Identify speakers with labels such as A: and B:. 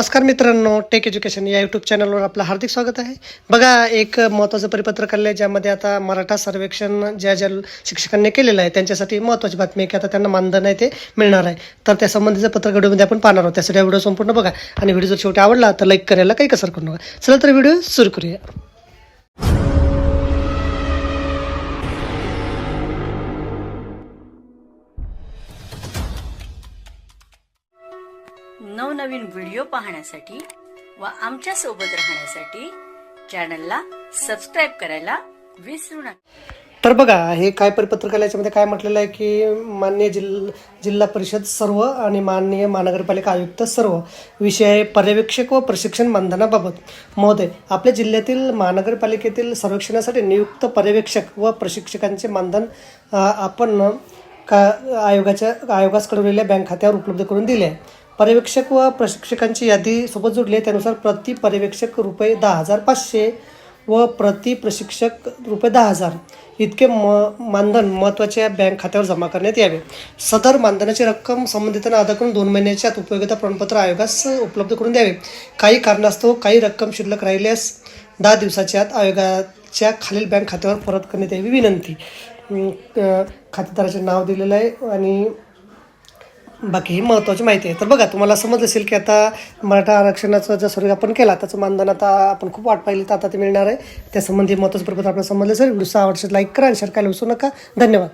A: नमस्कार मित्रांनो take education या यूट्यूब चॅनलवर आपलं हार्दिक स्वागत आहे. बघा एक महत्त्वाचं परिपत्रक आलं आहे ज्यामध्ये आता मराठा सर्वेक्षण ज्या ज्या शिक्षकांनी केलेलं आहे त्यांच्यासाठी महत्त्वाची बातमी आहे की आता त्यांना मानधन आहे ते मिळणार आहे. तर त्या संबंधीचं पत्रक व्हिडिओमध्ये आपण पाहणार आहोत. त्यासाठी व्हिडिओ संपूर्ण बघा. आणि व्हिडिओ जर शेवटी आवडला तर लाईक करायला काही कसर करू नका. चला तर व्हिडिओ सुरू करूया.
B: नवनवीन व्हिडिओ पाहण्यासाठी व आमच्यासोबत राहण्यासाठी चॅनलला सबस्क्राईब करायला विसरू नका.
A: तर बघा हे काय परिपत्रकाला याच्यामध्ये काय म्हटलेलं आहे की मान्य जिल्हा जिल्हा परिषद सर्व आणि माननीय महानगरपालिका आयुक्त सर्व विषय पर्यवेक्षक व प्रशिक्षण मानधनाबाबत महोदय आपल्या जिल्ह्यातील महानगरपालिकेतील सर्वेक्षणासाठी नियुक्त पर्यवेक्षक व प्रशिक्षकांचे मानधन आपण का आयोगाच्या आयोगास कळवलेल्या बँक खात्यावर उपलब्ध करून दिले आहे. पर्यवेक्षक व प्रशिक्षकांची यादी सोबत जोडली आहे. त्यानुसार प्रति पर्यवेक्षक रुपये दहा हजार पाचशे व प्रति प्रशिक्षक रुपये दहा हजार इतके म मानधन महत्त्वाच्या बँक खात्यावर जमा करण्यात यावे. सदर मानधनाची रक्कम संबंधितांना अदा करून दोन महिन्याच्या आत उपयोगिता प्रमाणपत्र आयोगास उपलब्ध करून द्यावे. काही कारणास्तव काही रक्कम शिल्लक राहिल्यास दहा दिवसाच्या आत आयोगाच्या खालील बँक खात्यावर परत करण्यात यावी. विनंती. खातेदाराचे नाव दिलेलं आहे आणि बाकी ही महत्त्वाची माहिती आहे. तर बघा तुम्हाला समज असेल की आता मराठा आरक्षणाचं जर स्वरूप आपण केला त्याचं मानधन आता आपण खूप वाट पाहिली तर आता ते मिळणार आहे. त्यासंबंधी महत्त्वाचं प्रपत्र आपल्याला समजलं असेल. व्हिडिओ आवडतं लाईक करा आणि शेअर करायला विसरू नका. धन्यवाद.